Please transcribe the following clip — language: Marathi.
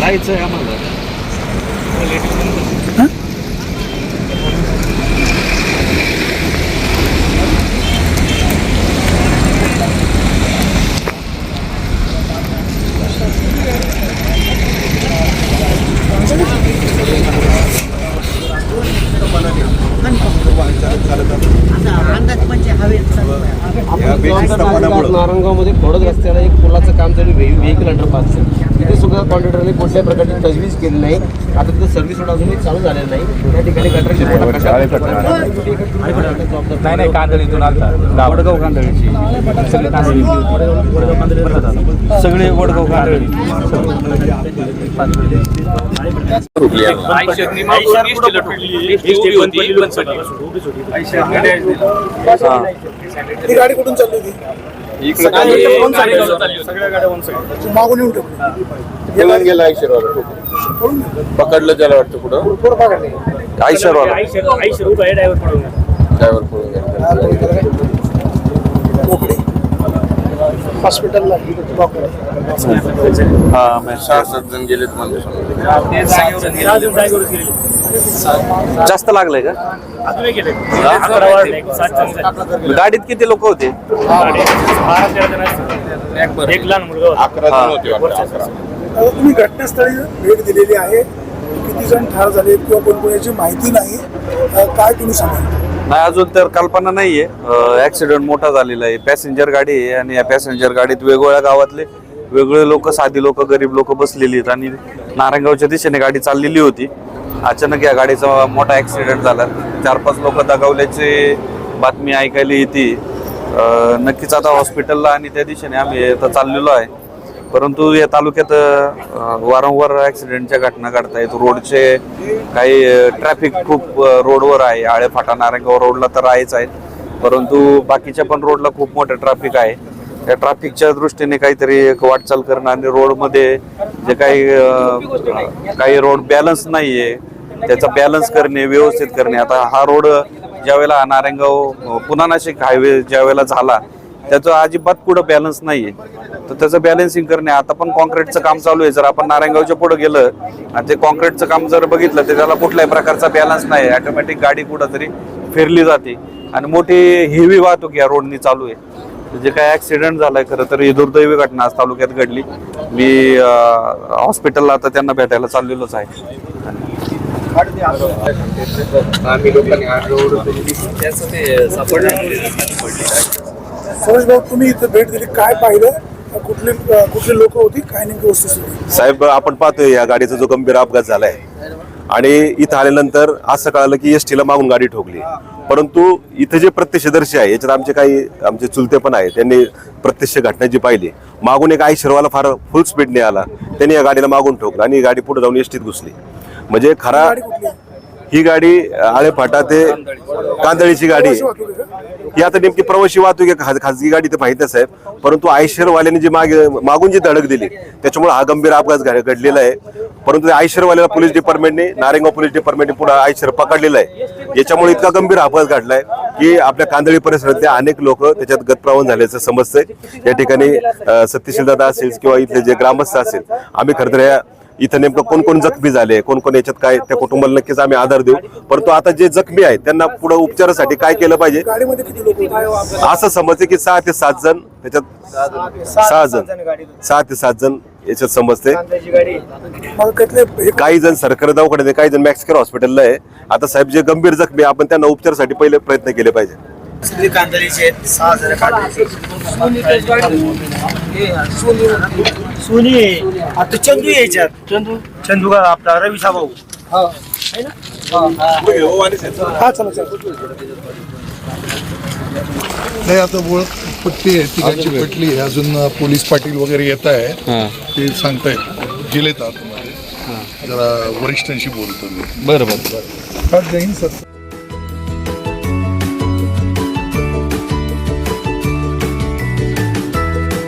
राहायचं आहे आम्हाला. नारायणगावमध्ये खोडद रस्त्याला एक पुलाचं काम चालू व्हेकल अंडरपासचं तिथे सुद्धा कॉन्ट्रॅक्टरने कुठल्याही प्रकारची तजवीज केली नाही. आता तिथं सर्व्हिस रोड अजूनही चालू झालेलं नाही. त्या ठिकाणी नाही नाही कांदळीतून आलता. वडगाव कांदळीची. सगळी कांदळी सगळे वडगाव कांदळी. ही गाडी कुठून चालली होती? मागून येऊन गेला आयशरवाला पकडलं त्याला वाटतं पुढं आयशरवाला ड्रायव्हर पळून गेला. हॉस्पिटलला. बोकडे. सहा सात जण गेलेत म्हणजे जास्त लागलंय का? गाडीत किती लोक होते? एक लहान मुलगा तुम्ही घटनास्थळी भेट दिलेली आहे. किती जण ठार झाले किंवा कोण कोण याची माहिती नाही. काय तुम्ही सांगाल? नाही अजून तर कल्पना नाहीये. ऍक्सिडेंट मोठा झालेला आहे. पॅसेंजर गाडी आहे आणि या पॅसेंजर गाडीत वेगवेगळ्या गावातले वेगळे लोक साधी लोक गरीब लोक बसलेली आहेत. आणि नारायणगावच्या दिशेने गाडी चाललेली होती. अचानक या गाडीचा मोठा ऍक्सिडेंट झाला. चार पाच लोक दगावल्याची बातमी ऐकायला येते. नक्कीच आता हॉस्पिटलला आणि त्या दिशेने आम्ही इथं चाललेलो आहे. परंतु या तालुक्यात वारंवार ऍक्सिडेंटच्या घटना घडतायत. रोडचे काही ट्रॅफिक खूप रोडवर आहे. आळे फाटा नारायणगाव रोडला तर आहेच आहे. परंतु बाकीच्या पण रोडला खूप मोठं ट्रॅफिक आहे. त्या ट्रॅफिकच्या दृष्टीने काहीतरी एक वाटचाल करणं आणि रोडमध्ये जे काही काही रोड बॅलन्स नाही आहे त्याचा बॅलन्स करणे व्यवस्थित करणे. आता हा रोड ज्यावेळेला नारायणगाव पुन्हा नाशिक हायवे ज्यावेळेला झाला त्याचं अजिबात पुढं बॅलन्स नाही आहे तर त्याचं बॅलन्सिंग करणे आता पण कॉन्क्रीटचं काम चालू आहे. जर आपण नारायणगावच्या पुढं गेलं आणि ते कॉन्क्रीटचं काम जर बघितलं तर त्याला कुठल्याही प्रकारचा बॅलन्स नाही. ऑटोमॅटिक गाडी कुठं तरी फिरली जाते. आणि मोठी हेवी वाहतूक या रोडनी चालू आहे. जे काय ऍक्सिडेंट झालाय खरं तर ही दुर्दैवी घटना आज तालुक्यात घडली. मी हॉस्पिटलला आता त्यांना भेटायला चाललेलोच आहे. आम्ही लोकांनी सुरेश भाऊ तुम्ही इथं भेट दिली. काय पाहिलं? कुठले कुठले लोक होती? काय नेमकी वस्तू साहेब आपण पाहतोय या गाडीचा जो गंभीर अपघात झालाय. आणि इथं आल्यानंतर असं कळालं की एस टीला मागून गाडी ठोकली. परंतु इथं जे प्रत्यक्षदर्शी आहे याच्यात आमचे काही आमचे चुलते पण आहे त्यांनी प्रत्यक्ष घटना जी पाहिली मागून एक आई शिरवाला फार फुल स्पीडने आला. त्यांनी या गाडीला मागून ठोकलं आणि गाडी पुढे जाऊन एसटीत घुसली. म्हणजे खरा ही गाडी आळेफाटा ते कांदळीची गाडी. ही आता नेमकी प्रवासी वाहतूक आहे खाज- खाजगी गाडी तर माहीत आहे. साहेब परंतु आयशरवाल्याने जी मागे मागून जी धडक दिली त्याच्यामुळे हा गंभीर अपघात घडलेला आहे. परंतु आयशरवाल्याला पोलीस डिपार्टमेंटने नारेगाव पोलीस डिपार्टमेंटने पुढे आयशर पकडलेला आहे. याच्यामुळे इतका गंभीर अपघात घडलाय की आपल्या कांदळी परिसरातले अनेक लोक त्याच्यात गतप्रवण झाल्याचं समजतंय. या ठिकाणी सत्यशील दादा असेल किंवा इथले जे ग्रामस्थ असेल आम्ही खरं तर या इथं नेमकं कोण कोण जखमी झाले कोण कोण याच्यात काय त्या कुटुंबाला नक्कीच आम्ही आधार देऊ. परंतु आता जे जखमी आहेत त्यांना पुढे उपचारासाठी काय केलं पाहिजे? असं समजते की सहा ते सात जण त्याच्यात सहा जण सहा ते सात जण याच्यात समजते. काही जण सरकारी दवाखान्यात काही जण मॅक्स हॉस्पिटलला आहे. आता साहेब जे गंभीर जखमी आहे, आपण त्यांना उपचारासाठी पहिले प्रयत्न केले पाहिजे. सोनी आता चंदू यायच्यात चंदू? चंदू का आपला रवी भाऊ. हा. चला नाही आता ओळख पट्टी आहे तिघांची पटली आहे. अजून पोलीस पाटील वगैरे येत आहे. ते सांगतायत. गेलेत आतमध्ये. जरा वरिष्ठांशी बोलतो मी. बरं बरं हा, हिंद सर.